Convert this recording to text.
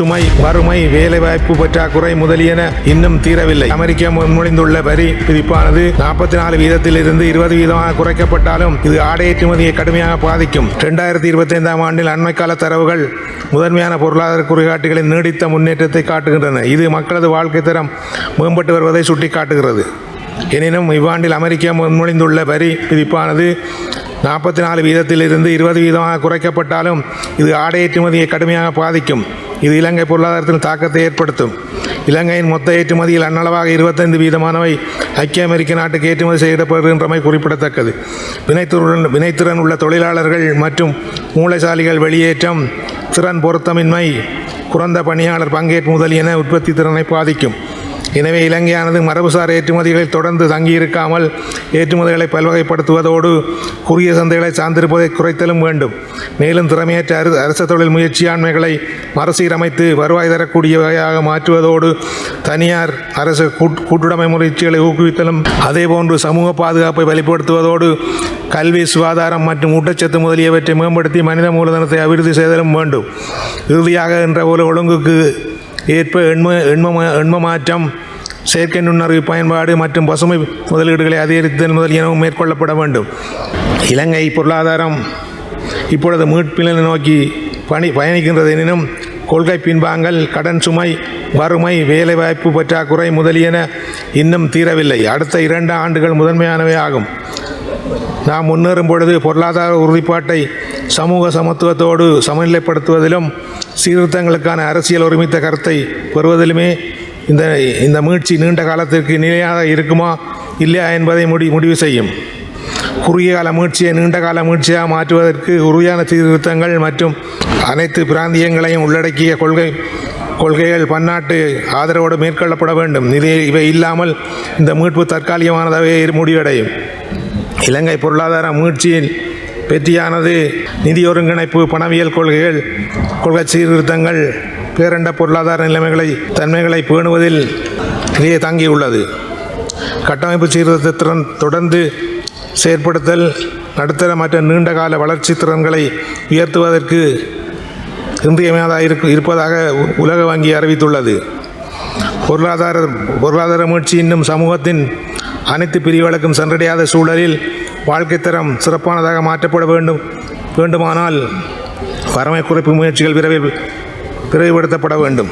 சுமை வறுமை வேலைவாய்ப்பு பற்றாக்குறை முதலியன இன்னும் தீரவில்லை. அமெரிக்கா முன்மொழிந்துள்ள வரி விதிப்பானது நாற்பத்தி நாலு வீதத்தில் இருந்து இருபது வீதமாக குறைக்கப்பட்டாலும் இது ஆடை ஏற்றுமதியை கடுமையாக பாதிக்கும். இரண்டாயிரத்தி இருபத்தி ஐந்தாம் ஆண்டில் அண்மைக்கால தரவுகள் முதன்மையான பொருளாதார குறிகாட்டிகளின் நீடித்த முன்னேற்றத்தை காட்டுகின்றன. இது மக்களது வாழ்க்கை தரம் மேம்பட்டு வருவதை சுட்டிக்காட்டுகிறது. எனினும் இவ்வாண்டில் அமெரிக்கா முன்மொழிந்துள்ள வரி விதிப்பானது நாற்பத்தி நாலு வீதத்திலிருந்து இருபது வீதமாக குறைக்கப்பட்டாலும் இது ஆடை ஏற்றுமதியை கடுமையாக பாதிக்கும். இது இலங்கை பொருளாதாரத்தில் தாக்கத்தை ஏற்படுத்தும். இலங்கையின் மொத்த ஏற்றுமதியில் அன்னளவாக இருபத்தைந்து வீதமானவை ஐக்கிய அமெரிக்க நாட்டுக்கு ஏற்றுமதி செய்யப்படுகின்றமை குறிப்பிடத்தக்கது. வினைத்திறன் வினைத்திறன் உள்ள தொழிலாளர்கள் மற்றும் மூளைசாலிகள் வெளியேற்றம் திறன் பொருத்தமின்மை குறைந்த பணியாளர் பங்கேற்பு முதலியன உற்பத்தி திறனை பாதிக்கும். எனவே இலங்கையானது மரபுசார் ஏற்றுமதிகளில் தொடர்ந்து தங்கியிருக்காமல் ஏற்றுமதிகளை பல்வகைப்படுத்துவதோடு குறுகிய சந்தைகளை சார்ந்திருப்பதை குறைத்தலும் வேண்டும். மேலும் திறமையற்ற அரு அரச தொழில் முயற்சியாண்மைகளை மறுசீரமைத்து வருவாய் தரக்கூடிய வகையாக மாற்றுவதோடு தனியார் அரசு கூட்டுடைமை முயற்சிகளை ஊக்குவித்தலும் அதேபோன்று சமூக பாதுகாப்பை வெளிப்படுத்துவதோடு கல்வி சுகாதாரம் மற்றும் ஊட்டச்சத்து முதலியவற்றை மேம்படுத்தி மனித மூலதனத்தை அபிவிருத்தி செய்தலும் வேண்டும். இறுதியாக என்ற ஒரு ஒழுங்குக்கு ஏற்ப எண்ம எண்ம எண்ம மாற்றம் செயற்கை நுண்ணறிவு பயன்பாடு மற்றும் பசுமை முதலீடுகளை அதிகரித்தல் முதலியனவும் மேற்கொள்ளப்பட வேண்டும். இலங்கை பொருளாதாரம் இப்பொழுது மீட்பினை நோக்கி பணி பயணிக்கின்றது எனினும் கொள்கை பின்வாங்கல் கடன் சுமை வறுமை வேலைவாய்ப்பு பற்றாக்குறை முதலியன இன்னும் தீரவில்லை. அடுத்த இரண்டு ஆண்டுகள் முதன்மையானவை ஆகும். நாம் முன்னேறும் பொழுது பொருளாதார உறுதிப்பாட்டை சமூக சமத்துவத்தோடு சமநிலைப்படுத்துவதிலும் சீர்திருத்தங்களுக்கான அரசியல் ஒருமித்த கருத்தை பெறுவதிலுமே இந்த இந்த மீட்சி நீண்ட காலத்திற்கு நிலையாக இருக்குமா இல்லையா என்பதை முடி முடிவு செய்யும். குறுகிய கால மீட்சியை நீண்ட கால மீட்சியாக மாற்றுவதற்கு உறுதியான சீர்திருத்தங்கள் மற்றும் அனைத்து பிராந்தியங்களையும் உள்ளடக்கிய கொள்கை கொள்கைகள் பன்னாட்டு ஆதரவோடு மேற்கொள்ளப்பட வேண்டும். இது இவை இல்லாமல் இந்த மீட்பு தற்காலிகமானதாகவே முடிவடையும். இலங்கை பொருளாதார மீட்சியின் வெற்றியானது நிதி ஒருங்கிணைப்பு பணவியல் கொள்கைகள் கொள்கை சீர்திருத்தங்கள் பேரண்ட பொருளாதார நிலைமைகளை தன்மைகளை பேணுவதில் நிறைய தங்கியுள்ளது. கட்டமைப்பு சீர்திருத்தத்துடன் தொடர்ந்து செயற்படுத்தல் நடுத்தர மற்றும் நீண்டகால வளர்ச்சி திறன்களை உயர்த்துவதற்கு இன்றியமையாதாக இருக்கு இருப்பதாக உ- உலக வங்கி அறிவித்துள்ளது. பொருளாதார பொருளாதார முயற்சி இன்னும் சமூகத்தின் அனைத்து பிரிவுகளுக்கும் சென்றடையாத சூழலில் வாழ்க்கை தரம் சிறப்பானதாக மாற்றப்பட வேண்டும். வேண்டுமானால் வறுமை குறைப்பு முயற்சிகள் விரைவில் விரைவுபடுத்தப்பட வேண்டும்.